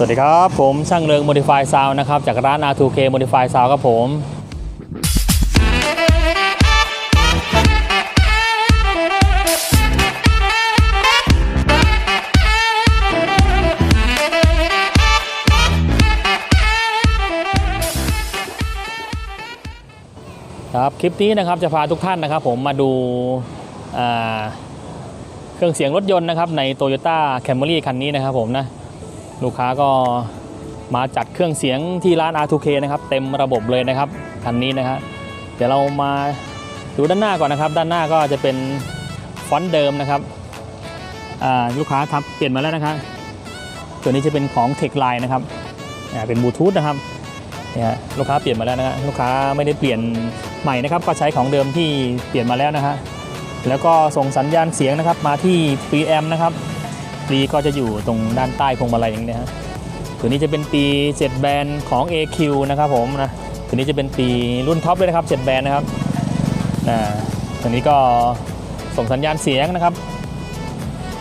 สวัสดีครับ ผมช่างเริง Modify Sound นะครับ จากร้าน R2K Modify Sound ครับผม ครับคลิปนี้นะครับจะพาทุกท่านนะครับ ผมมาดูเครื่องเสียงรถยนต์นะครับใน Toyota Camry คันนี้นะครับผมนะ ลูกค้าก็มาจัดเครื่องเสียงที่ร้าน R2K นะครับ เต็มระบบเลยนะครับคันนี้นะครับเดี๋ยวเรามาดูด้านหน้าก่อนนะครับ ด้านหน้าก็จะเป็นฟอนต์เดิมนะครับลูกค้าทำเปลี่ยนมาแล้วนะครับตัวนี้จะเป็นของ Tech Line นะครับเป็นบลูทูธนะครับเนี่ยลูกค้าเปลี่ยนมาแล้วนะครับลูกค้าไม่ได้เปลี่ยนใหม่นะครับ ก็ใช้ของเดิมที่เปลี่ยนมาแล้วนะฮะแล้วก็ส่งสัญญาณเสียงนะครับมาที่ preamp นะครับ ปีก็จะอยู่ตรงด้านใต้พวงมาลัยอย่างนี้นะฮะตัวนี้จะเป็นปี7แบรนด์ของ AQ นะครับผมนะตัวนี้จะเป็นปีรุ่นท็อปเลยนะครับ7แบรนด์นะครับอ่าตัวนี้ก็ส่งสัญญาณเสียงนะครับ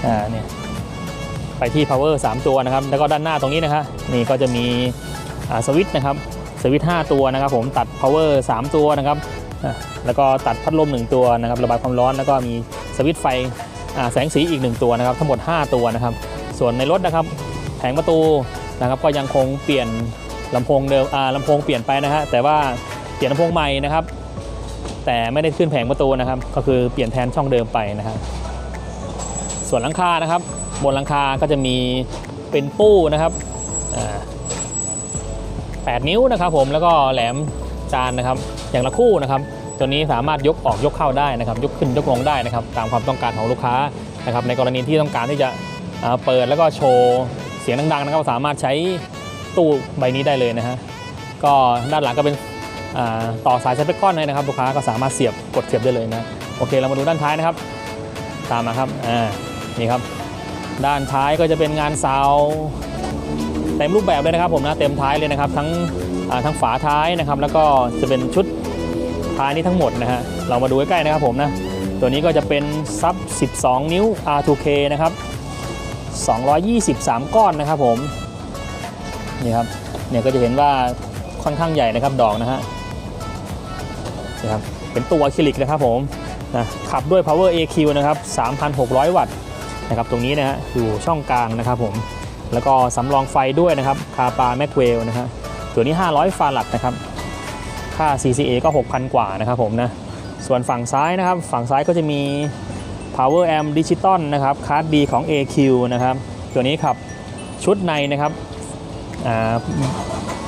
อ่าเนี่ยไปที่ power 3 ตัวนะครับ แล้วก็ด้านหน้าตรงนี้นะครับนี่ก็จะมีสวิตช์นะครับสวิตช์5ตัวนะครับ ผมตัด power 3 ตัวนะครับอ่าแล้วก็ตัดพัดลม 1 ตัวนะครับ ระบายความร้อนแล้วก็มีสวิตช์ไฟ แสงสีอีก 1 ตัวนะครับทั้งหมด 5 ตัวนะครับ ส่วนในรถนะครับแผงประตูนะครับก็ยังคงเปลี่ยนลำโพงเดิมลำโพงเปลี่ยนไปนะฮะแต่ว่าเปลี่ยนลำโพงใหม่นะครับ แต่ไม่ได้ขึ้นแผงประตูนะครับ ก็คือเปลี่ยนแทนช่องเดิมไปนะครับส่วนหลังคานะครับ บนหลังคาก็จะมีเป็นปู้นะครับ8นิ้วนะครับผมแล้วก็แหลมจานนะครับ อย่างละคู่นะครับ ตัวนี้สามารถยกออกยกเข้าได้นะครับยกขึ้นยกลงได้นะครับตามความต้องการของลูกค้านะครับในกรณีที่ต้องการที่จะเปิดแล้วก็โชว์เสียงดังๆนะครับสามารถใช้ตู้ใบนี้ได้เลยนะฮะก็ด้านหลังก็เป็นต่อสายสเปคคอนเลยนะครับลูกค้าก็สามารถเสียบกดเสียบได้เลยนะโอเคเรามาดูด้านท้ายนะครับ ตามมาครับอ่านี่ครับ ด้านท้ายก็จะเป็นงานซาวเต็มรูปแบบเลยนะครับผมนะเต็มท้ายเลยนะครับ ทั้งทั้งฝาท้ายนะครับ แล้วก็จะเป็นชุด ท้ายนี้ทั้งหมดนะฮะเรามาดูใกล้ๆนะครับผมนะตัวนี้ก็จะเป็นซับ 12 นิ้ว R2K นะครับ 223 ก้อนนะครับผมนี่ครับเนี่ยก็จะเห็นว่าค่อนข้างใหญ่นะครับดอกนะฮะนี่ครับเป็นตัวอะคริลิกนะครับผมนะขับด้วย Power AQ นะครับ 3,600 วัตต์นะครับตรงนี้นะฮะอยู่ช่องกลางนะครับผมแล้วก็สำรองไฟด้วยนะครับคาปาแม็กเวลนะฮะตัวนี้ 500 ฟารัตนะครับ ค่า CCA ก็ 6,000 กว่านะครับผมนะส่วนฝั่งซ้ายนะครับ ฝั่งซ้ายก็จะมี Power Amp Digital นะครับคาร์ด B ของ AQ นะครับ ตัวนี้ขับชุดในนะครับ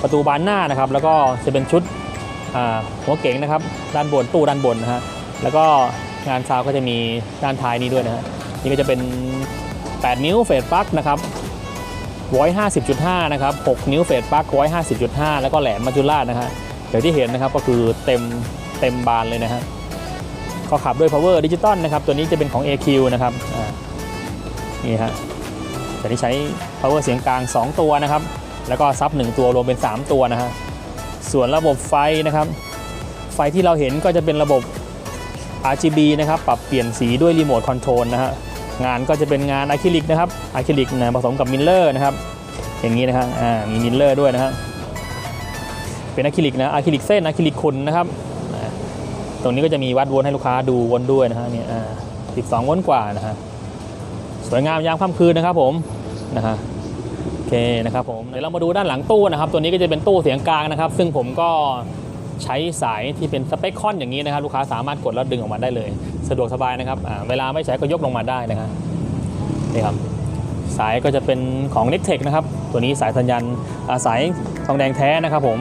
ประตูบานหน้านะครับ แล้วก็จะเป็นชุดหัวเก๋งนะครับ ด้านบนตู้ด้านบนนะฮะแล้วก็งานซาวก็จะมีด้านท้ายนี้ด้วยนะฮะนี่ก็จะเป็น 8 นิ้วเฟสปลั๊กนะครับ150.5 นะครับ 6 นิ้วเฟสปลั๊ก150.5 แล้วก็แหลมมัจจุราชนะฮะ อย่างที่เห็นนะครับก็คือเต็มเต็มบานเลยนะฮะก็ขับด้วย power digital นะครับ ตัวนี้จะเป็นของ AQ นะครับนี่ฮะแต่นี้ใช้ power เสียงกลาง 2 ตัวนะครับ แล้วก็ซับ 1 ตัวรวมเป็น 3 ตัวนะฮะส่วนระบบไฟนะครับ ไฟที่เราเห็นก็จะเป็นระบบ RGB นะครับ ปรับเปลี่ยนสีด้วยรีโมทคอนโทรลนะฮะงานก็จะเป็นงานอะคริลิกนะครับอะคริลิกนะผสมกับมิลเลอร์นะครับ อย่างนี้นะครับอ่ามีมิลเลอร์ด้วยนะฮะ เป็นอะคริลิกนะอะคริลิกเส้นอะคริลิกขุนนะครับ ตรงนี้ก็จะมีวัดวลต์ให้ลูกค้าดูวนด้วยนะฮะเนี่ยอ่า12โวลต์กว่านะฮะสวยงามยามค่ำคืนนะครับผมนะฮะโอเคนะครับผมเดี๋ยวเรามาดูด้านหลังตู้นะครับ ตัวนี้ก็จะเป็นตู้เสียงกลางนะครับ ซึ่งผมก็ใช้สายที่เป็นสเปคคอนอย่างนี้นะครับ ลูกค้าสามารถกดแล้วดึงออกมาได้เลย สะดวกสบายนะครับเวลาไม่ใช้ก็ยกลงมาได้นะครับนี่ครับ สายก็จะเป็นของ n e c t e c นะครับ ตัวนี้สายสัญญาณสายทองแดงแท้นะครับผม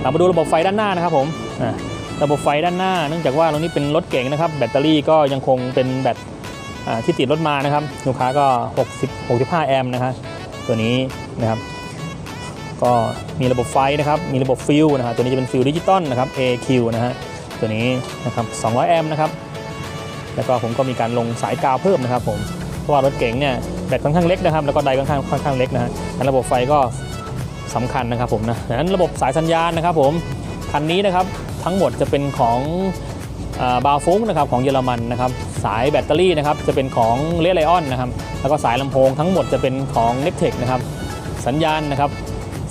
เรามาดูระบบไฟด้านหน้านะครับผมระบบไฟด้านหน้า เนื่องจากว่าตรงนี้เป็นรถเก๋งนะครับ แบตเตอรี่ก็ยังคงเป็นแบตที่ติดรถมานะครับลูกค้าก็ 60 65 แอมป์นะครับตัวนี้นะครับ ก็มีระบบไฟนะครับ มีระบบฟิลนะฮะตัวนี้จะเป็นฟิลดิจิตอลนะครับ AQ นะฮะตัวนี้นะครับ 200 แอมป์นะครับ แล้วก็ผมก็มีการลงสายกาวเพิ่มนะครับผม เพราะว่ารถเก๋งเนี่ย บตค่อนข้างเล็กนะครับ แล้วก็ไดค่อนข้างค่อนข้างเล็กนะฮะงั้นระบบไฟก็สำคัญนะครับผมนะดังนั้นระบบสายสัญญาณนะครับผมคันนี้นะครับทั้งหมดจะเป็นของบาฟุ้งนะครับของเยอรมันนะครับสายแบตเตอรี่นะครับจะเป็นของเลไลออนนะครับแล้วก็สายลำโพงทั้งหมดจะเป็นของ n e c t e c h นะครับสัญญาณนะครับ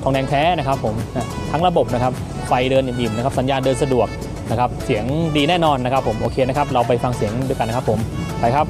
ทองแดงแท้นะครับผมนะทั้งระบบนะครับไฟเดินอิ่มๆนะครับสัญญาณเดินสะดวกนะครับเสียงดีแน่นอนนะครับผมโอเคนะครับเราไปฟังเสียงด้วยกันนะครับผมไปครับ